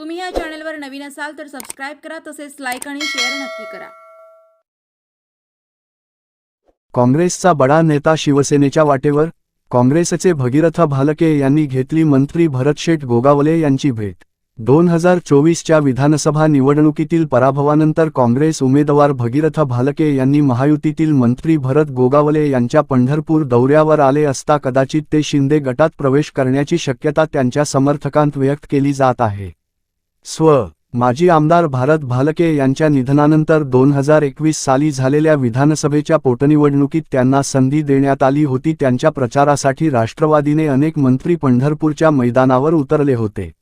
तुम्ही या चॅनलवर नवीन असाल तर सबस्क्राईब करा तसेच लाईक आणि शेअर नक्की करा. काँग्रेसचा बडा नेता शिवसेनेच्या वाटेवर काँग्रेसचे भगीरथ भालके यांनी घेतली मंत्री भरतशेठ गोगावले यांची भेट. दोन हजार चोवीसच्या विधानसभा निवडणुकीतील पराभवानंतर काँग्रेस उमेदवार भगीरथ भालके यांनी महायुतीतील मंत्री भरत गोगावले यांच्या पंढरपूर दौऱ्यावर आले असता कदाचित ते शिंदे गटात प्रवेश करण्याची शक्यता त्यांच्या समर्थकांत व्यक्त केली जात आहे. स्व माजी आमदार भारत भालके यांच्या निधनानंतर दोन हजार एकवीस साली झालेल्या विधानसभेच्या पोटनिवडणुकीत त्यांना संधी देण्यात आली होती. त्यांच्या प्रचारासाठी राष्ट्रवादीने अनेक मंत्री पंढरपूरच्या मैदानावर उतरले होते.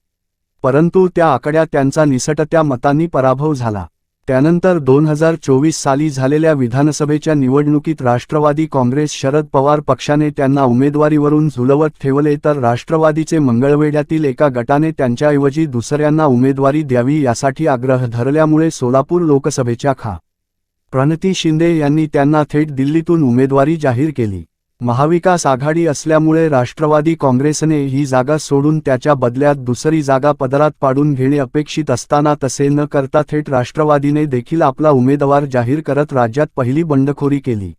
परंतु त्या आकड्या त्यांचा निसटत्या मतांनी पराभव झाला. त्यानंतर दोन हजार चोवीस साली झालेल्या विधानसभेच्या निवडणुकीत राष्ट्रवादी काँग्रेस शरद पवार पक्षाने त्यांना उमेदवारीवरून झुलवत ठेवले तर राष्ट्रवादीचे मंगळवेढ्यातील एका गटाने त्यांच्याऐवजी दुसऱ्यांना उमेदवारी द्यावी यासाठी आग्रह धरल्यामुळे सोलापूर लोकसभेच्या खा. प्रणती शिंदे यांनी त्यांना थेट दिल्लीतून उमेदवारी जाहीर केली. महाविकास आघाडी असल्यामुळे राष्ट्रवादी काँग्रेसने ही जागा सोडून त्याच्या बदल्यात दुसरी जागा पदरात पाडून घेणे अपेक्षित असताना तसे न करता थेट राष्ट्रवादीने देखील आपला उमेदवार जाहीर करत राज्यात पहिली बंडखोरी केली.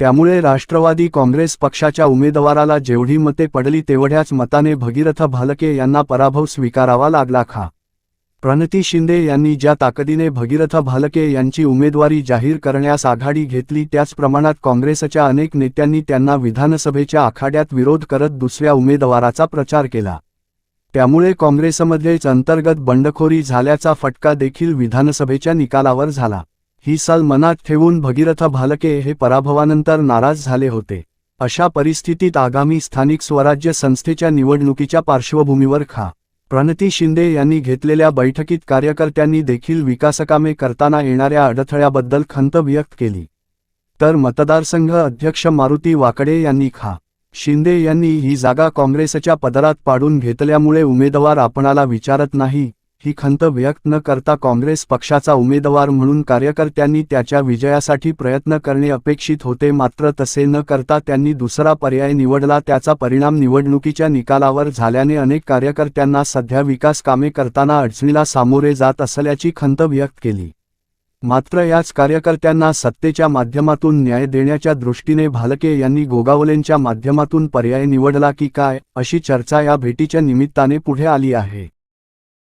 त्यामुळे राष्ट्रवादी काँग्रेस पक्षाच्या उमेदवाराला जेवढी मते पडली तेवढ्याच मताने भगीरथ भालके यांना पराभव स्वीकारावा लागला खा. प्रणती शिंदे यांनी ज्या ताकदीने भगीरथ भालके यांची उमेदवारी जाहीर करण्यास आघाडी घेतली त्याच प्रमाणात काँग्रेसच्या अनेक नेत्यांनी त्यांना विधानसभेच्या आखाड्यात विरोध करत दुसऱ्या उमेदवाराचा प्रचार केला. त्यामुळे काँग्रेसमध्येच अंतर्गत बंडखोरी झाल्याचा फटका देखील विधानसभेच्या निकालावर झाला. ही सल मनात ठेवून भगीरथ भालके हे पराभवानंतर नाराज झाले होते. अशा परिस्थितीत आगामी स्थानिक स्वराज्य संस्थेच्या निवडणुकीच्या पार्श्वभूमीवर खा. प्रणती शिंदे यांनी घेतलेल्या बैठकीत कार्यकर्त्यांनी देखील विकासकामे करताना येणाऱ्या अडथळ्याबद्दल खंत व्यक्त केली. तर मतदारसंघ अध्यक्ष मारुती वाकडे यांनी खा. शिंदे यांनी ही जागा काँग्रेसच्या पदरात पाडून घेतल्यामुळे उमेदवार आपणाला विचारत नाही ही खंत व्यक्त न करता काँग्रेस पक्षाचा उमेदवार म्हणून कार्यकर्त्यांनी त्याच्या विजयासाठी प्रयत्न करणे अपेक्षित होते मात्र तसे न करता त्यांनी दुसरा पर्याय निवडला. त्याचा परिणाम निवडणुकीच्या निकालावर झाल्याने अनेक कार्यकर्त्यांना सध्या विकास कामे करताना अडचणीला सामोरे जात असल्याची खंत व्यक्त केली. मात्र याच कार्यकर्त्यांना सत्तेच्या माध्यमातून न्याय देण्याच्या दृष्टीने भालके यांनी गोगावलेंच्या माध्यमातून पर्याय निवडला की काय अशी चर्चा या भेटीच्या निमित्ताने पुढे आली आहे.